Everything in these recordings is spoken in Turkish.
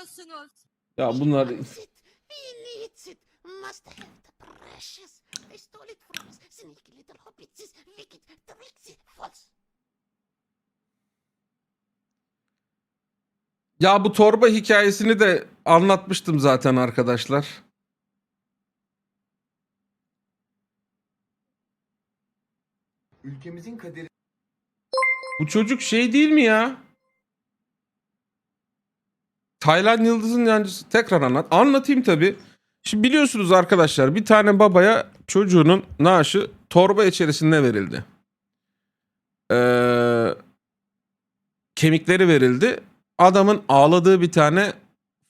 musunuz? Ya bunlar ya bu torba hikayesini de anlatmıştım zaten arkadaşlar. Ülkemizin kaderi Bu çocuk şey değil mi ya? Taylan Yıldız'ın yancısı. Tekrar anlat. Anlatayım tabii. Şimdi biliyorsunuz arkadaşlar bir tane babaya çocuğunun naaşı torba içerisinde verildi. Ee, kemikleri verildi. Adamın ağladığı bir tane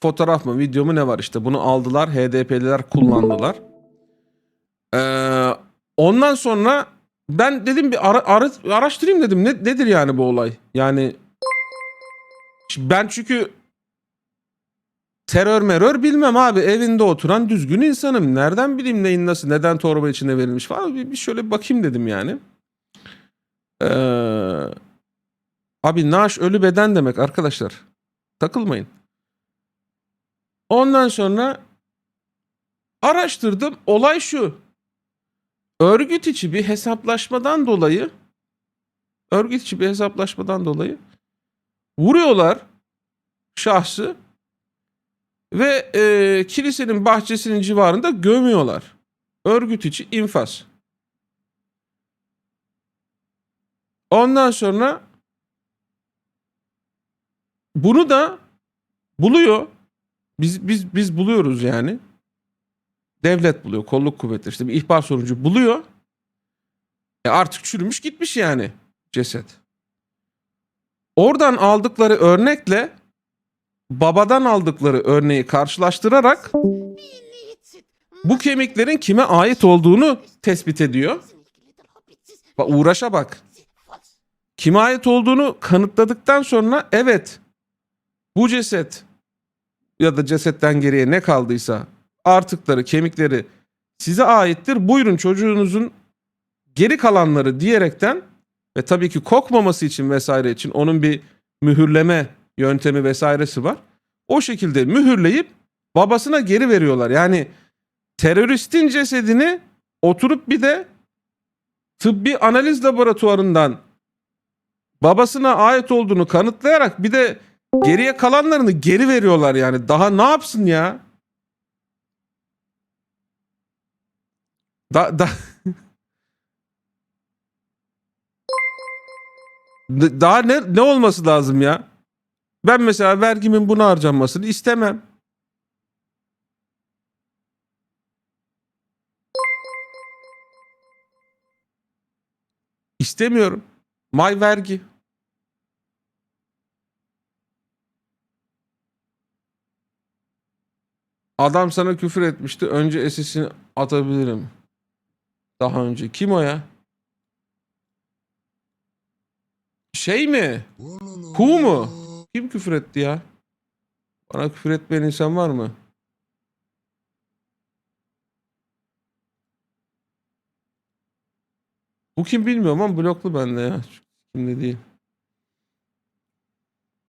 fotoğraf mı video mu ne var işte bunu aldılar HDP'liler kullandılar. Ee, ondan sonra ben dedim bir ara, ara- araştırayım dedim ne, nedir yani bu olay yani ben çünkü terör merör bilmem abi evinde oturan düzgün insanım nereden bileyim neyin nasıl neden torba içine verilmiş falan bir, bir şöyle bir bakayım dedim yani. Ee, abi naaş ölü beden demek arkadaşlar takılmayın. Ondan sonra araştırdım. Olay şu. Örgüt içi bir hesaplaşmadan dolayı örgüt içi bir hesaplaşmadan dolayı vuruyorlar şahsı ve e, kilisenin bahçesinin civarında gömüyorlar. Örgüt içi infaz. Ondan sonra bunu da buluyor. Biz biz biz buluyoruz yani. Devlet buluyor, kolluk kuvvetleri işte bir ihbar sonucu buluyor. E artık çürümüş gitmiş yani ceset. Oradan aldıkları örnekle babadan aldıkları örneği karşılaştırarak bu kemiklerin kime ait olduğunu tespit ediyor. Bak uğraşa bak. Kime ait olduğunu kanıtladıktan sonra evet bu ceset ya da cesetten geriye ne kaldıysa artıkları, kemikleri size aittir. Buyurun çocuğunuzun geri kalanları diyerekten ve tabii ki kokmaması için vesaire için onun bir mühürleme yöntemi vesairesi var. O şekilde mühürleyip babasına geri veriyorlar. Yani teröristin cesedini oturup bir de tıbbi analiz laboratuvarından babasına ait olduğunu kanıtlayarak bir de geriye kalanlarını geri veriyorlar yani. Daha ne yapsın ya? Da, da... Daha ne, ne olması lazım ya? Ben mesela vergimin buna harcanmasını istemem. İstemiyorum. May vergi. Adam sana küfür etmişti. Önce SS'ini atabilirim. Daha önce. Kim o ya? Şey mi? Hu mu? Kim küfür etti ya? Bana küfür etmeyen insan var mı? Bu kim bilmiyorum ama bloklu bende ya. Kimde değil.